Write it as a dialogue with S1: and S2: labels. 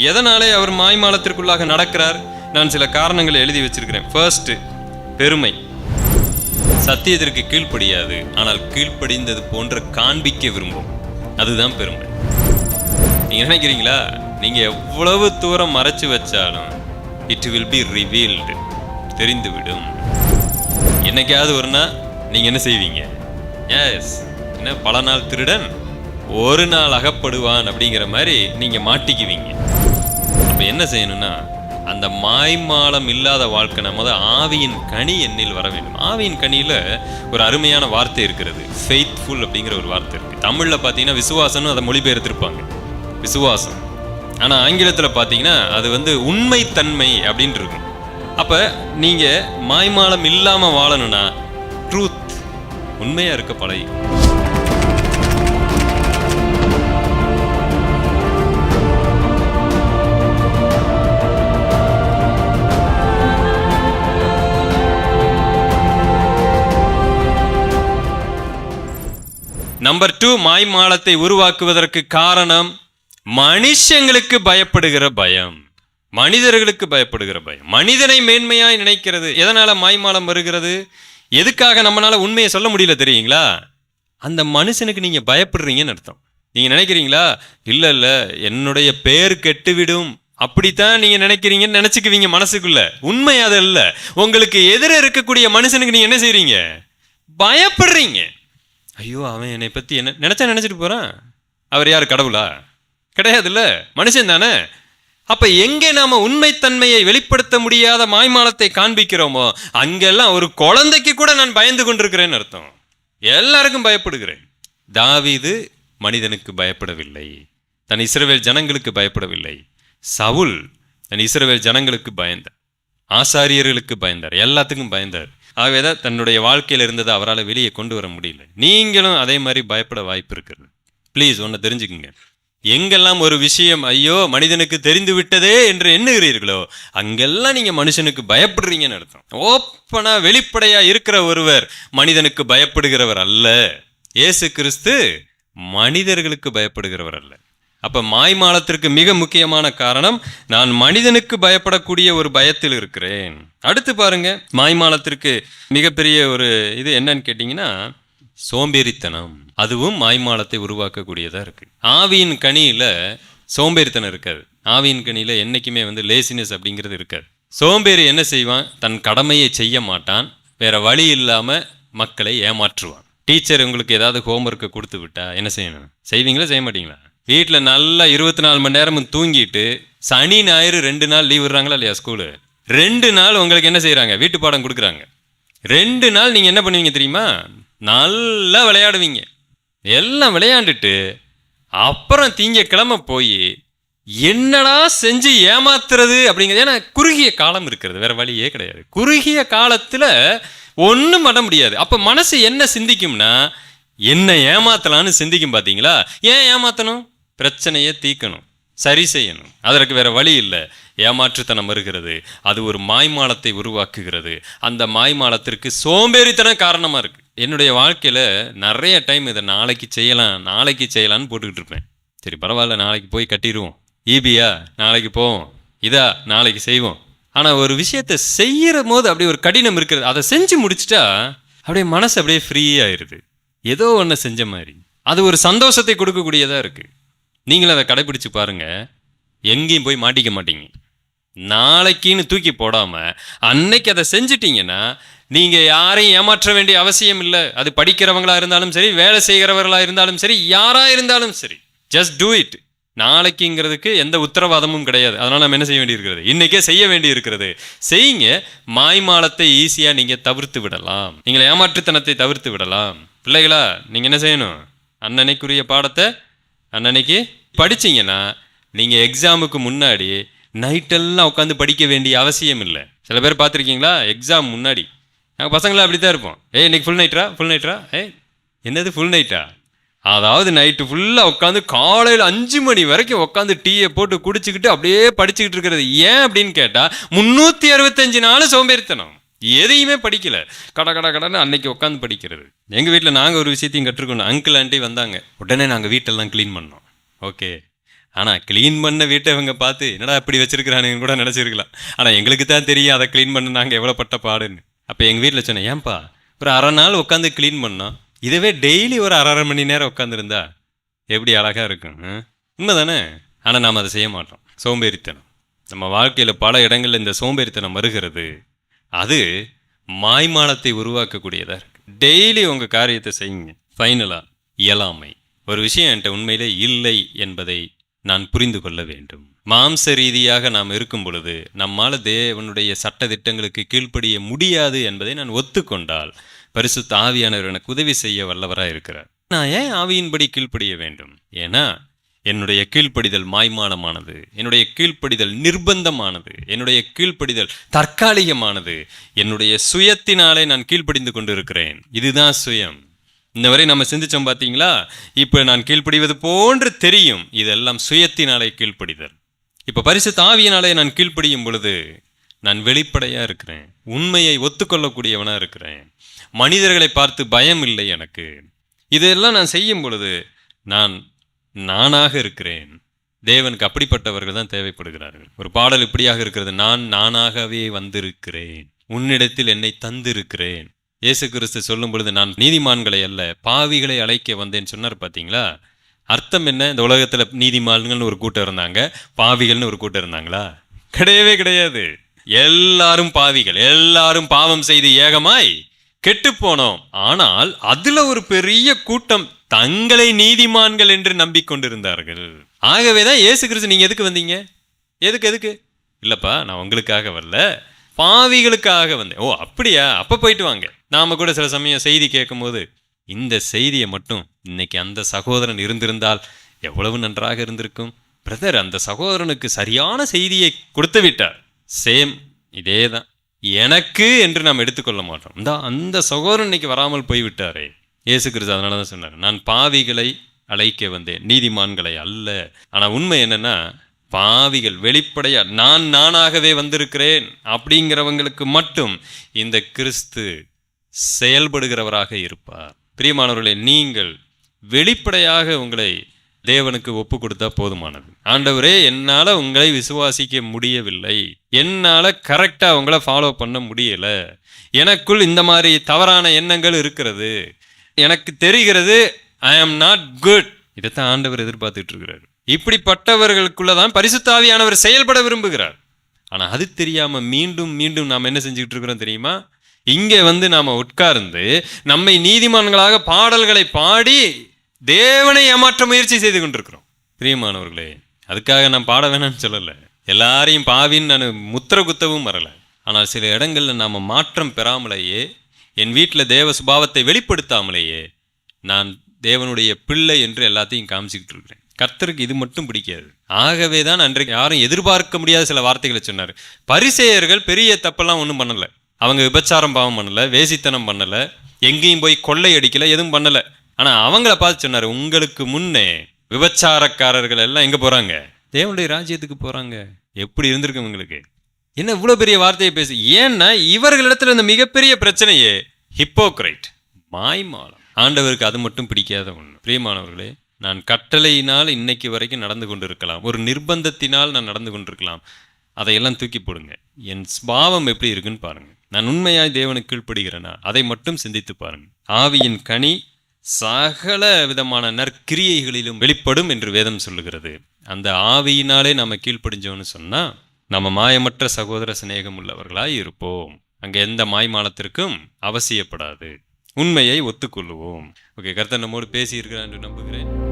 S1: எதனாலே அவர் மாய்மாலத்திற்குள்ளாக நடக்கிறார்? நான் சில காரணங்களை எழுதி வச்சிருக்கிறேன். ஃபர்ஸ்ட் பெருமை. சத்தியத்திற்கு கீழ்ப்படியாது. ஆனால் கீழ்ப்படிந்தது போன்ற காண்பிக்க விரும்பும். அதுதான் பெருமை. நீங்கள் நினைக்கிறீங்களா? நீங்கள் எவ்வளவு தூரம் மறைச்சு வச்சாலும் இட் வில் பி ரிவீல்டு தெரிந்துவிடும். என்னைக்காவது ஒரு நாள் நீங்கள் என்ன செய்வீங்க? எஸ் என்ன பல நாள் திருடன்? ஒரு நாள் அகப்படுவான் அப்படிங்கிற மாதிரி நீங்கள் மாட்டிக்குவீங்க. என்ன செய்யணும்னா அந்த மாய்மாலம் இல்லாத வாழ்க்கை நமது ஆவியின் கனி என்னில் வர வேண்டும். ஆவியின் கனியில் ஒரு அருமையான வார்த்தை இருக்கிறது. ஃபெய்த்ஃபுல் அப்படிங்கிற ஒரு வார்த்தை இருக்கு. தமிழ்ல பார்த்தீங்கன்னா விசுவாசம்னு அதை மொழிபெயர்த்திருப்பாங்க. விசுவாசம். ஆனா ஆங்கிலத்துல பார்த்தீங்கன்னா அது வந்து உண்மைத்தன்மை அப்படின்னு இருக்கும். அப்ப நீங்க மாய்மாலம் இல்லாம வாழணும்னா ட்ரூத் உண்மையா இருக்க பழகி. நம்பர் டூ மாய்மாலத்தை உருவாக்குவதற்கு காரணம் மனுஷங்களுக்கு பயப்படுகிற பயம். மனிதர்களுக்கு பயப்படுகிற பயம். மனிதனை மேன்மையாய் நினைக்கிறது. எதனால மாய்மாலம் வருகிறது? எதுக்காக நம்மளால உண்மையை சொல்ல முடியல தெரியுங்களா? அந்த மனுஷனுக்கு நீங்க பயப்படுறீங்கன்னு அர்த்தம். நீங்க நினைக்கிறீங்களா? இல்ல இல்ல என்னுடைய பேர் கெட்டுவிடும். அப்படித்தான் நீங்க நினைக்கிறீங்கன்னு நினைச்சுக்குவீங்க மனசுக்குள்ள. உண்மை அது இல்லை உங்களுக்கு எதிர இருக்கக்கூடிய மனுஷனுக்கு நீங்க என்ன செய்றீங்க? பயப்படுறீங்க. ஐயோ அவன் என்னை பற்றி என்ன நினச்சா நினச்சிட்டு போகிறான் அவர் யார் கடவுளா? கிடையாதுல்ல மனுஷன் தானே. அப்போ எங்கே நாம் உண்மைத்தன்மையை வெளிப்படுத்த முடியாத மாய்மாலத்தை காண்பிக்கிறோமோ அங்கெல்லாம் ஒரு குழந்தைக்கு கூட நான் பயந்து கொண்டிருக்கிறேன்னு அர்த்தம். எல்லாருக்கும் பயப்படுகிறேன். தாவீது மனிதனுக்கு பயப்படவில்லை. தன் இஸ்ரவேல் ஜனங்களுக்கு பயப்படவில்லை. சவுல் தன் இஸ்ரவேல் ஜனங்களுக்கு பயந்தார். ஆசாரியர்களுக்கு பயந்தார். எல்லாத்துக்கும் பயந்தார். ஆகவே தான் தன்னுடைய வாழ்க்கையில் இருந்ததை அவரால் வெளியே கொண்டு வர முடியல. நீங்களும் அதே மாதிரி பயப்பட வாய்ப்பு இருக்கிறது ப்ளீஸ் ஒன்று தெரிஞ்சுக்குங்க. எங்கெல்லாம் ஒரு விஷயம் ஐயோ மனிதனுக்கு தெரிந்து விட்டதே என்று எண்ணுகிறீர்களோ அங்கெல்லாம் நீங்கள் மனுஷனுக்கு பயப்படுறீங்கன்னு அர்த்தம். ஓப்பனாக வெளிப்படையாக இருக்கிற ஒருவர் மனிதனுக்கு பயப்படுகிறவர் அல்ல. இயேசு கிறிஸ்து மனிதர்களுக்கு பயப்படுகிறவர் அல்ல. அப்போ மாய்மாலத்திற்கு மிக முக்கியமான காரணம் நான் மனிதனுக்கு பயப்படக்கூடிய ஒரு பயத்தில் இருக்கிறேன். அடுத்து பாருங்க மாய்மாலத்திற்கு மிகப்பெரிய ஒரு இது என்னன்னு கேட்டிங்கன்னா சோம்பேறித்தனம். அதுவும் மாய்மாலத்தை உருவாக்கக்கூடியதாக இருக்கு. ஆவியின் கனியில் சோம்பேறித்தனம் இருக்காது. ஆவியின் கனியில் என்னைக்குமே வந்து லேசினஸ் அப்படிங்கிறது இருக்காது. சோம்பேறி என்ன செய்வான்? தன் கடமையை செய்ய மாட்டான். வேற வழி இல்லாமல் மக்களை ஏமாற்றுவான். டீச்சர் உங்களுக்கு ஏதாவது ஹோம்ஒர்க்கை கொடுத்து விட்டா என்ன செய்யணும்? செய்வீங்களா? செய்ய மாட்டீங்களா? வீட்டில் நல்லா இருபத்தி நாலு மணி நேரமும் தூங்கிட்டு சனி ஞாயிறு ரெண்டு நாள் லீவ் விடுறாங்களா இல்லையா ஸ்கூலு ரெண்டு நாள் உங்களுக்கு என்ன செய்கிறாங்க வீட்டு பாடம் கொடுக்குறாங்க. ரெண்டு நாள் நீங்கள் என்ன பண்ணுவீங்க தெரியுமா? நல்லா விளையாடுவீங்க. எல்லாம் விளையாண்டுட்டு அப்புறம் திங்கக்கிழமை போய் என்னடா செஞ்சு ஏமாத்துறது அப்படிங்கிறது? ஏன்னா குறுகிய காலம் இருக்கிறது வேற வழியே கிடையாது. குறுகிய காலத்தில் ஒன்றும் பண்ண முடியாது. அப்போ மனசு என்ன சிந்திக்கும்னா என்ன ஏமாத்தலான்னு சிந்திக்கும் பார்த்தீங்களா ஏன் ஏமாத்தணும்? பிரச்சனையை தீக்கணும் சரி செய்யணும். அதற்கு வேற வழி இல்லை. ஏமாற்றுத்தனம் வருகிறது. அது ஒரு மாய்மாலத்தை உருவாக்குகிறது. அந்த மாய்மாலத்திற்கு சோம்பேறித்தனம் காரணமாக இருக்குது என்னுடைய வாழ்க்கையில் நிறைய டைம் இதை நாளைக்கு செய்யலாம் நாளைக்கு செய்யலான்னு போட்டுக்கிட்டு இருப்பேன். சரி பரவாயில்ல நாளைக்கு போய் கட்டிடுவோம். ஈபியா நாளைக்கு போவோம். இதா நாளைக்கு செய்வோம். ஆனால் ஒரு விஷயத்தை செய்கிற போது அப்படி ஒரு கடினம் இருக்கிறது. அதை செஞ்சு முடிச்சிட்டா அப்படியே மனசு அப்படியே ஃப்ரீ ஆயிருது ஏதோ ஒன்று செஞ்ச மாதிரி. அது ஒரு சந்தோஷத்தை கொடுக்கக்கூடியதாக இருக்குது நீங்களும் அதை கடைபிடிச்சு பாருங்கள் எங்கேயும் போய் மாட்டிக்க மாட்டீங்க. நாளைக்குன்னு தூக்கி போடாமல் அன்னைக்கு அதை செஞ்சிட்டிங்கன்னா நீங்கள் யாரையும் ஏமாற்ற வேண்டிய அவசியம் இல்லை. அது படிக்கிறவங்களாக இருந்தாலும் சரி வேலை செய்கிறவர்களாக இருந்தாலும் சரி யாராக இருந்தாலும் சரி. ஜஸ்ட் டூ இட் நாளைக்குங்கிறதுக்கு எந்த உத்தரவாதமும் கிடையாது. அதனால் நம்ம என்ன செய்ய வேண்டியிருக்கிறது? இன்றைக்கே செய்ய வேண்டி இருக்கிறது செய்யுங்க. மாய்மாலத்தை ஈஸியாக நீங்கள் தவிர்த்து விடலாம். நீங்கள் ஏமாற்றுத்தனத்தை தவிர்த்து விடலாம். பிள்ளைகளா நீங்கள் என்ன செய்யணும்? அன்னன்னைக்குரிய பாடத்தை அன்னன்னைக்கு படிச்சீங்கன்னா நீங்க எக்ஸாமுக்கு முன்னாடி நைட்டெல்லாம் உட்காந்து படிக்க வேண்டிய அவசியம் இல்லை. சில பேர் பார்த்துருக்கீங்களா? எக்ஸாம் முன்னாடி. நாங்கள் பசங்களாம் அப்படி தான் இருப்போம். ஏய் இன்னைக்கு ஃபுல் நைட்ரா ஃபுல் நைட்ரா ஏய் என்னது ஃபுல் நைட்டா அதாவது நைட்டு ஃபுல்லாக உட்காந்து காலையில் அஞ்சு மணி வரைக்கும் உட்காந்து டீயை போட்டு குடிச்சிக்கிட்டு அப்படியே படிச்சுக்கிட்டு இருக்கிறது ஏன் அப்படின்னு கேட்டால் முந்நூற்றி அறுபத்தஞ்சு நாள் சோம்பேறித்தனம். எதையுமே படிக்கல. கட கட கடன்னு அன்னைக்கு உட்காந்து படிக்கிறது. எங்கள் வீட்டில் நாங்கள் ஒரு விஷயத்தையும் கற்றுக்கணும். அங்கிள் ஆண்டி வந்தாங்க. உடனே நாங்கள் வீட்டெல்லாம் க்ளீன் பண்ணோம். ஓகே ஆனால் க்ளீன் பண்ண வீட்டை இவங்க பார்த்து என்னடா இப்படி வச்சிருக்கிறானுன்னு கூட நினச்சிருக்கலாம். ஆனால் எங்களுக்கு தான் தெரியும் அதை க்ளீன் பண்ண நாங்கள் எவ்வளோ பட்ட பாடுன்னு. அப்போ எங்கள் வீட்டில் சொன்னேன் ஏன்பா ஒரு அரை நாள் உட்காந்து க்ளீன் பண்ணோம் இதுவே டெய்லி ஒரு அரை அரை மணி நேரம் உட்காந்துருந்தா எப்படி அழகாக இருக்கும் உண்மை தானே ஆனால் நாம் அதை செய்ய மாட்டோம். சோம்பேறித்தனம். நம்ம வாழ்க்கையில் பல இடங்களில் இந்த சோம்பேறித்தனம் வருகிறது. அது மாய்மாலத்தை உருவாக்கக்கூடியதாக இருக்குது டெய்லி உங்கள் காரியத்தை செய்யுங்க. ஃபைனலாக இயலாமை. ஒரு விஷயம் என்கிட்ட உண்மையிலே இல்லை என்பதை நான் புரிந்து கொள்ள வேண்டும். மாம்ச ரீதியாக நாம் இருக்கும் பொழுது நம்மால் தேவனுடைய சட்ட திட்டங்களுக்கு கீழ்ப்படிய முடியாது என்பதை நான் ஒத்துக்கொண்டால் பரிசுத்த ஆவியானவர் எனக்கு உதவி செய்ய வல்லவராக இருக்கிறார் நான் ஏன் ஆவியின்படி கீழ்ப்படிய வேண்டும்? ஏன்னா என்னுடைய கீழ்ப்படிதல் மாய்மானமானது என்னுடைய கீழ்ப்படிதல் நிர்பந்தமானது என்னுடைய கீழ்ப்படிதல் தற்காலிகமானது என்னுடைய சுயத்தினாலே நான் கீழ்ப்படிந்து கொண்டிருக்கிறேன். இதுதான் சுயம். இந்த வரை நம்ம சிந்திச்சோம் பார்த்தீங்களா இப்போ நான் கீழ்ப்படிவது போன்று தெரியும். இதெல்லாம் சுயத்தினாலே கீழ்ப்படிதல். இப்போ பரிசு தாவியினாலே நான் கீழ்ப்படியும் பொழுது நான் வெளிப்படையாக இருக்கிறேன். உண்மையை ஒத்துக்கொள்ளக்கூடியவனாக இருக்கிறேன். மனிதர்களை பார்த்து பயம் இல்லை எனக்கு. இதெல்லாம் நான் செய்யும் பொழுது நான் நானாக இருக்கிறேன். தேவனுக்கு அப்படிப்பட்டவர்கள் தான் தேவைப்படுகிறார்கள். ஒரு பாடல் இப்படியாக இருக்கிறது நான் நானாகவே வந்திருக்கிறேன். உன்னிடத்தில் என்னை தந்திருக்கிறேன். இயேசு கிறிஸ்து சொல்லும் பொழுது நான் நீதிமான்களை அல்ல பாவிகளை அழைக்க வந்தேன் சொன்னார் பார்த்தீங்களா அர்த்தம் என்ன? இந்த உலகத்தில் நீதிமான்கள்னு ஒரு கூட்டம் இருந்தாங்க பாவிகள்னு ஒரு கூட்டம் இருந்தாங்களா? கிடையவே கிடையாது. எல்லாரும் பாவிகள் எல்லாரும் பாவம் செய்து ஏகமாய் கெட்டு போனோம். ஆனால் அதுல ஒரு பெரிய கூட்டம் தங்களை நீதிமான்கள் என்று நம்பிக்கொண்டிருந்தார்கள். ஆகவேதான் ஏசு கிறிஸ்து நீங்க எதுக்கு வந்தீங்க? எதுக்கு எதுக்கு? இல்லப்பா நான் உங்களுக்காக வரல. பாவிகளுக்காக வந்தேன். ஓ அப்படியா? அப்ப போயிட்டு வாங்க. நாம கூட சில சமயம் செய்தி கேட்கும்போது இந்த செய்தியை மட்டும் இன்னைக்கு அந்த சகோதரன் இருந்திருந்தால் எவ்வளவு நன்றாக இருந்திருக்கும்? பிரதர் அந்த சகோதரனுக்கு சரியான செய்தியை கொடுத்து விட்டார். சேம் இதே தான் எனக்கு என்று நாம் எடுத்துக்கொள்ள மாட்டோம். இந்த அந்த சகோதரன் இன்னைக்கு வராமல் போய்விட்டாரே. இயேசு கிறிஸ்து அதனால தான் சொன்னார். நான் பாவிகளை அழைக்க வந்தேன். நீதிமான்களை அல்ல. ஆனால் உண்மை என்னென்னா பாவிகள் வெளிப்படையாக நான் நானாகவே வந்திருக்கிறேன் அப்படிங்கிறவங்களுக்கு மட்டும் இந்த கிறிஸ்து செயல்படுகிறவராக இருப்பார். பிரியமானவர்களே நீங்கள் வெளிப்படையாக உங்களை தேவனுக்கு ஒப்பு கொடுத்தா போதுமானது. ஆண்டவரே என்னால் உங்களை விசுவாசிக்க முடியவில்லை. என்னால் கரெக்டாக உங்களை ஃபாலோ பண்ண முடியலை. எனக்குள் இந்த மாதிரி தவறான எண்ணங்கள் இருக்கிறது. எனக்கு தெரிகிறது ஐ ஆம் நாட் குட் இதைத்தான் ஆண்டவர் எதிர்பார்த்துட்டு இருக்கிறார் இப்படிப்பட்டவர்களுக்குள்ளதான் பரிசுத்தாவியானவர் செயல்பட விரும்புகிறார். ஆனால் அது தெரியாமல் மீண்டும் மீண்டும் நாம் என்ன செஞ்சுக்கிட்டு இருக்கிறோம் தெரியுமா? இங்கே வந்து நாம் உட்கார்ந்து நம்மை நீதிமான்களாக பாடல்களை பாடி தேவனை ஏமாற்ற முயற்சி செய்து கொண்டிருக்கிறோம். பிரியமானவர்களே அதுக்காக நான் பாட வேணாம்னு சொல்லலை. எல்லாரையும் பாவின்னு நான் முத்திர குத்தவும் வரலை. ஆனால் சில இடங்களில் நாம் மாற்றம் பெறாமலேயே என் வீட்டில் தேவ சுபாவத்தை வெளிப்படுத்தாமலேயே நான் தேவனுடைய பிள்ளை என்று எல்லாத்தையும் காமிச்சிக்கிட்டு இருக்கிறேன். கர்த்தருக்கு இது மட்டும் பிடிக்காது. ஆகவே தான் அன்றைக்கு யாரும் எதிர்பார்க்க முடியாத சில வார்த்தைகளை சொன்னார். பரிசேயர்கள் பெரிய தப்பெல்லாம் ஒன்றும் பண்ணலை. அவங்க விபச்சாரம் பாவம் பண்ணலை வேசித்தனம் பண்ணலை எங்கேயும் போய் கொள்ளை அடிக்கலை எதுவும் பண்ணலை. ஆனால் அவங்கள பார்த்து சொன்னார் உங்களுக்கு முன்னே விபச்சாரக்காரர்கள் எல்லாம் எங்கே போகிறாங்க தேவனுடைய ராஜ்யத்துக்கு போகிறாங்க எப்படி இருந்திருக்கு உங்களுக்கு என்ன இவ்வளோ பெரிய வார்த்தையை பேசு ஏன்னா இவர்களிடத்தில் இந்த மிகப்பெரிய பிரச்சனையே ஹிப்போக்ரைட் மாய்மாலம். ஆண்டவருக்கு அது மட்டும் பிடிக்காத ஒன்று பிரியமானவர்களே நான் கட்டளையினால் இன்னைக்கு வரைக்கும் நடந்து கொண்டிருக்கலாம். ஒரு நிர்பந்தத்தினால் நான் நடந்து கொண்டிருக்கலாம். அதையெல்லாம் தூக்கி போடுங்க. என் ஸ்பாவம் எப்படி இருக்குன்னு பாருங்க. நான் உண்மையாய் தேவனுக்கு கீழ்ப்படுகிறேனா? அதை மட்டும் சிந்தித்து பாருங்க. ஆவியின் கனி சகல விதமான நற்கிரியைகளிலும் வெளிப்படும் என்று வேதம் சொல்லுகிறது. அந்த ஆவியினாலே நம்ம கீழ்ப்படிஞ்சோன்னு சொன்னால் நம்ம மாயமற்ற சகோதர சிநேகம் உள்ளவர்களாய் இருப்போம். அங்க எந்த மாய்மாலத்திற்கும் அவசியப்படாது. உண்மையை ஒத்துக்கொள்ளுவோம். ஓகே கர்த்தன் நம்மோடு பேசியிருக்கிறான் என்று நம்புகிறேன்.